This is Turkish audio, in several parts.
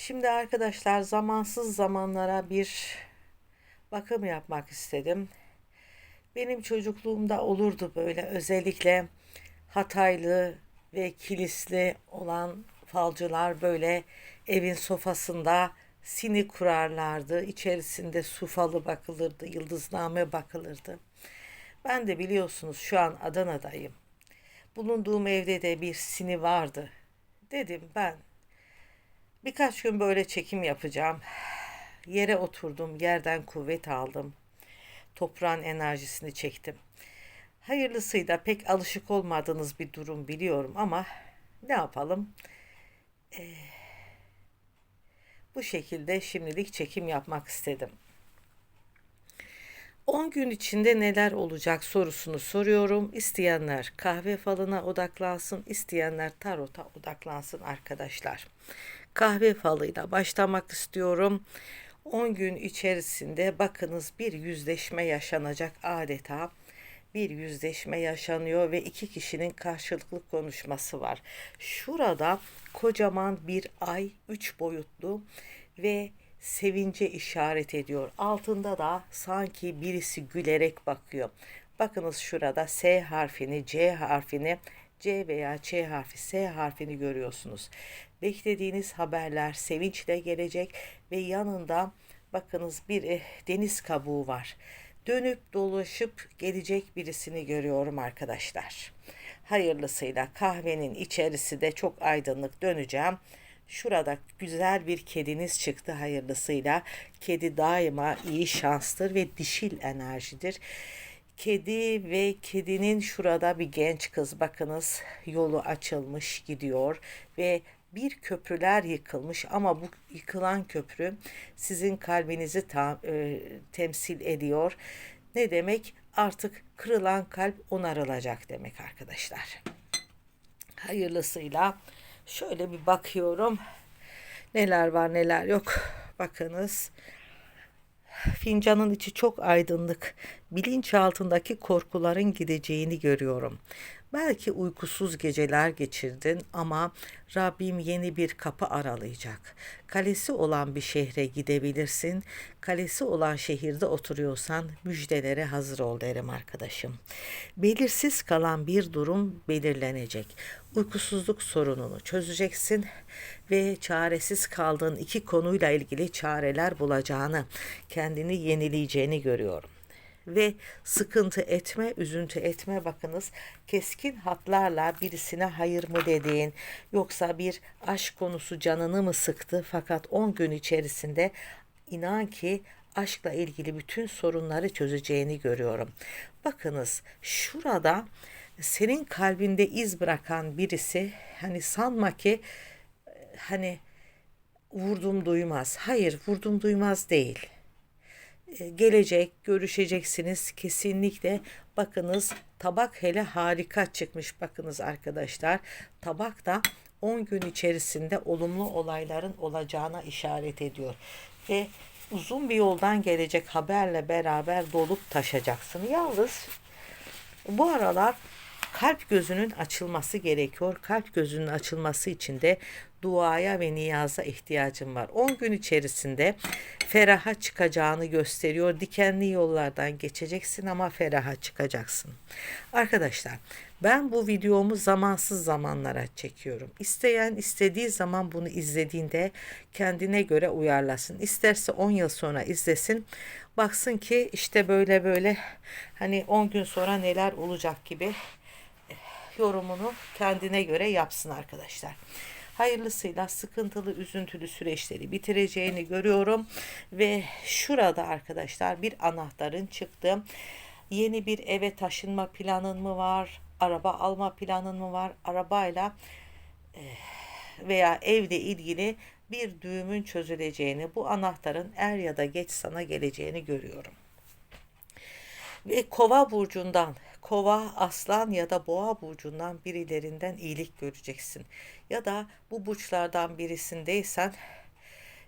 Şimdi arkadaşlar zamansız zamanlara bir bakım yapmak istedim. Benim çocukluğumda olurdu böyle özellikle Hataylı ve kilisli olan falcılar böyle evin sofasında sini kurarlardı. İçerisinde su falı bakılırdı, yıldızname bakılırdı. Ben de biliyorsunuz şu an Adana'dayım. Bulunduğum evde de bir sini vardı. Dedim ben birkaç gün böyle çekim yapacağım. Yere oturdum, yerden kuvvet aldım. Toprağın enerjisini çektim. Hayırlısıyla pek alışık olmadığınız bir durum biliyorum ama ne yapalım? Ee, bu şekilde şimdilik çekim yapmak istedim. 10 gün içinde neler olacak sorusunu soruyorum. İsteyenler kahve falına odaklansın, isteyenler tarota odaklansın arkadaşlar. Kahve falıyla başlamak istiyorum. 10 gün içerisinde bakınız bir yüzleşme yaşanacak adeta bir yüzleşme yaşanıyor ve iki kişinin karşılıklı konuşması var. Şurada kocaman bir ay, üç boyutlu ve sevince işaret ediyor. Altında da sanki birisi gülerek bakıyor. Bakınız şurada S harfini, C harfini, C veya Ç harfi, S harfini görüyorsunuz. Beklediğiniz haberler sevinçle gelecek ve yanında bakınız bir eh, deniz kabuğu var. Dönüp dolaşıp gelecek birisini görüyorum arkadaşlar. Hayırlısıyla kahvenin içerisi de çok aydınlık döneceğim. Şurada güzel bir kediniz çıktı hayırlısıyla. Kedi daima iyi şanstır ve dişil enerjidir. Kedi ve kedinin şurada bir genç kız bakınız yolu açılmış gidiyor ve bir köprüler yıkılmış ama bu yıkılan köprü sizin kalbinizi ta, e, temsil ediyor. Ne demek? Artık kırılan kalp onarılacak demek arkadaşlar. Hayırlısıyla şöyle bir bakıyorum. Neler var neler yok. Bakınız. Fincanın içi çok aydınlık. Bilinç altındaki korkuların gideceğini görüyorum. Belki uykusuz geceler geçirdin ama Rabbim yeni bir kapı aralayacak. Kalesi olan bir şehre gidebilirsin. Kalesi olan şehirde oturuyorsan müjdelere hazır ol derim arkadaşım. Belirsiz kalan bir durum belirlenecek. Uykusuzluk sorununu çözeceksin ve çaresiz kaldığın iki konuyla ilgili çareler bulacağını, kendini yenileyeceğini görüyorum ve sıkıntı etme, üzüntü etme bakınız keskin hatlarla birisine hayır mı dediğin yoksa bir aşk konusu canını mı sıktı fakat 10 gün içerisinde inan ki aşkla ilgili bütün sorunları çözeceğini görüyorum. Bakınız şurada senin kalbinde iz bırakan birisi hani sanma ki hani vurdum duymaz. Hayır vurdum duymaz değil gelecek, görüşeceksiniz kesinlikle. Bakınız tabak hele harika çıkmış bakınız arkadaşlar. Tabak da 10 gün içerisinde olumlu olayların olacağına işaret ediyor. Ve uzun bir yoldan gelecek haberle beraber dolup taşacaksın. Yalnız bu aralar kalp gözünün açılması gerekiyor. Kalp gözünün açılması için de duaya ve niyaza ihtiyacım var. 10 gün içerisinde feraha çıkacağını gösteriyor. Dikenli yollardan geçeceksin ama feraha çıkacaksın. Arkadaşlar ben bu videomu zamansız zamanlara çekiyorum. İsteyen istediği zaman bunu izlediğinde kendine göre uyarlasın. İsterse 10 yıl sonra izlesin. Baksın ki işte böyle böyle hani 10 gün sonra neler olacak gibi yorumunu kendine göre yapsın arkadaşlar. Hayırlısıyla sıkıntılı, üzüntülü süreçleri bitireceğini görüyorum ve şurada arkadaşlar bir anahtarın çıktı. Yeni bir eve taşınma planın mı var? Araba alma planın mı var? Arabayla veya evle ilgili bir düğümün çözüleceğini, bu anahtarın er ya da geç sana geleceğini görüyorum. Ve kova burcundan kova, aslan ya da boğa burcundan birilerinden iyilik göreceksin. Ya da bu burçlardan birisindeysen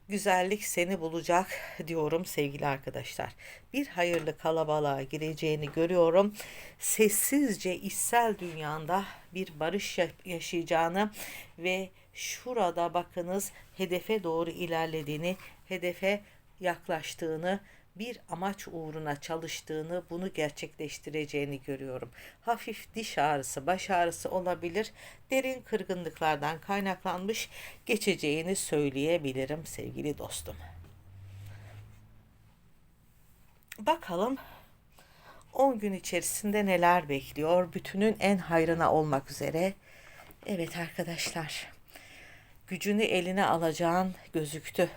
güzellik seni bulacak diyorum sevgili arkadaşlar. Bir hayırlı kalabalığa gireceğini görüyorum. Sessizce içsel dünyanda bir barış yaşayacağını ve şurada bakınız hedefe doğru ilerlediğini, hedefe yaklaştığını, bir amaç uğruna çalıştığını, bunu gerçekleştireceğini görüyorum. Hafif diş ağrısı, baş ağrısı olabilir. Derin kırgınlıklardan kaynaklanmış geçeceğini söyleyebilirim sevgili dostum. Bakalım 10 gün içerisinde neler bekliyor? Bütünün en hayrına olmak üzere. Evet arkadaşlar. Gücünü eline alacağın gözüktü.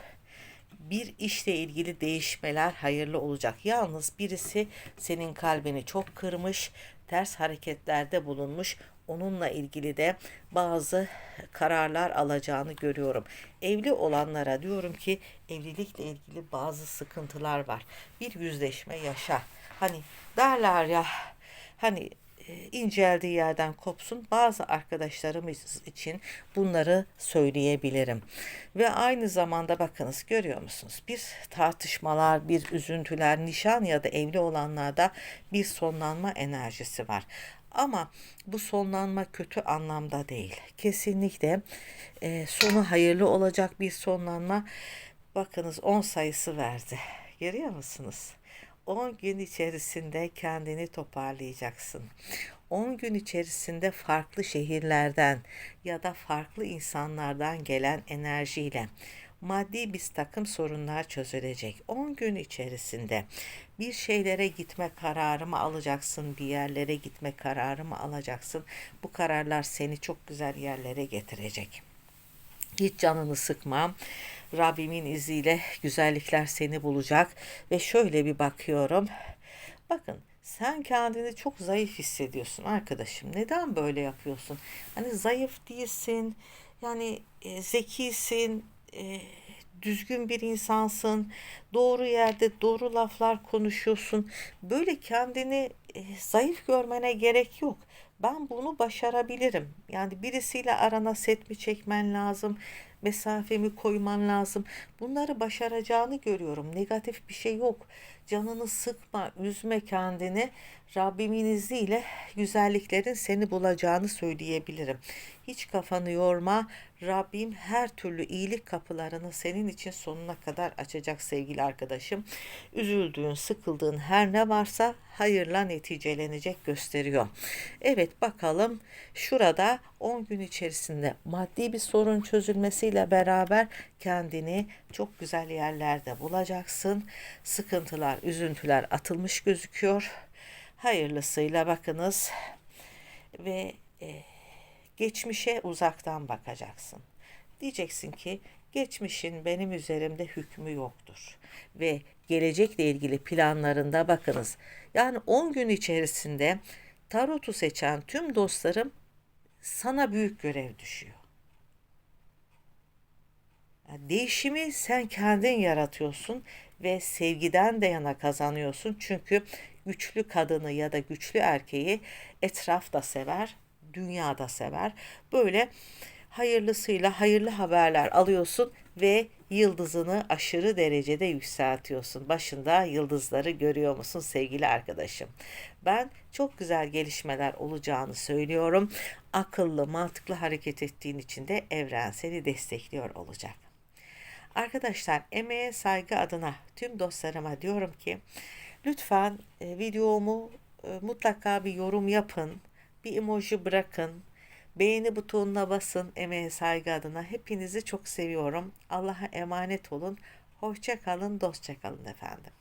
Bir işle ilgili değişmeler hayırlı olacak. Yalnız birisi senin kalbini çok kırmış, ters hareketlerde bulunmuş. Onunla ilgili de bazı kararlar alacağını görüyorum. Evli olanlara diyorum ki evlilikle ilgili bazı sıkıntılar var. Bir yüzleşme yaşa. Hani derler ya hani inceldiği yerden kopsun. Bazı arkadaşlarımız için bunları söyleyebilirim. Ve aynı zamanda bakınız görüyor musunuz? Bir tartışmalar, bir üzüntüler, nişan ya da evli olanlarda bir sonlanma enerjisi var. Ama bu sonlanma kötü anlamda değil. Kesinlikle e, sonu hayırlı olacak bir sonlanma. Bakınız 10 sayısı verdi. Görüyor musunuz? 10 gün içerisinde kendini toparlayacaksın. 10 gün içerisinde farklı şehirlerden ya da farklı insanlardan gelen enerjiyle maddi bir takım sorunlar çözülecek. 10 gün içerisinde bir şeylere gitme kararı mı alacaksın, bir yerlere gitme kararı mı alacaksın? Bu kararlar seni çok güzel yerlere getirecek. Hiç canını sıkma. Rabbimin izniyle güzellikler seni bulacak ve şöyle bir bakıyorum. Bakın sen kendini çok zayıf hissediyorsun arkadaşım. Neden böyle yapıyorsun? Hani zayıf değilsin. Yani e, zekisin. E, düzgün bir insansın. Doğru yerde doğru laflar konuşuyorsun. Böyle kendini e, zayıf görmene gerek yok. Ben bunu başarabilirim. Yani birisiyle arana set mi çekmen lazım? Mesafemi koyman lazım. Bunları başaracağını görüyorum. Negatif bir şey yok. Canını sıkma, üzme kendini. Rabbimin izniyle güzelliklerin seni bulacağını söyleyebilirim. Hiç kafanı yorma. Rabbim her türlü iyilik kapılarını senin için sonuna kadar açacak sevgili arkadaşım. Üzüldüğün, sıkıldığın her ne varsa hayırla neticelenecek gösteriyor. Evet bakalım şurada 10 gün içerisinde maddi bir sorun çözülmesiyle beraber kendini çok güzel yerlerde bulacaksın. Sıkıntılar, üzüntüler atılmış gözüküyor. Hayırlısıyla bakınız ve e, geçmişe uzaktan bakacaksın. Diyeceksin ki geçmişin benim üzerimde hükmü yoktur ve gelecekle ilgili planlarında bakınız. Yani 10 gün içerisinde tarotu seçen tüm dostlarım sana büyük görev düşüyor. Değişimi sen kendin yaratıyorsun ve sevgiden de yana kazanıyorsun. Çünkü güçlü kadını ya da güçlü erkeği etraf da sever, dünya da sever. Böyle hayırlısıyla hayırlı haberler alıyorsun ve yıldızını aşırı derecede yükseltiyorsun. Başında yıldızları görüyor musun sevgili arkadaşım? Ben çok güzel gelişmeler olacağını söylüyorum. Akıllı, mantıklı hareket ettiğin için de evren seni destekliyor olacak. Arkadaşlar emeğe saygı adına tüm dostlarıma diyorum ki lütfen e, videomu e, mutlaka bir yorum yapın. Bir emoji bırakın. Beğeni butonuna basın emeğe saygı adına. Hepinizi çok seviyorum. Allah'a emanet olun. Hoşça kalın, dostça kalın efendim.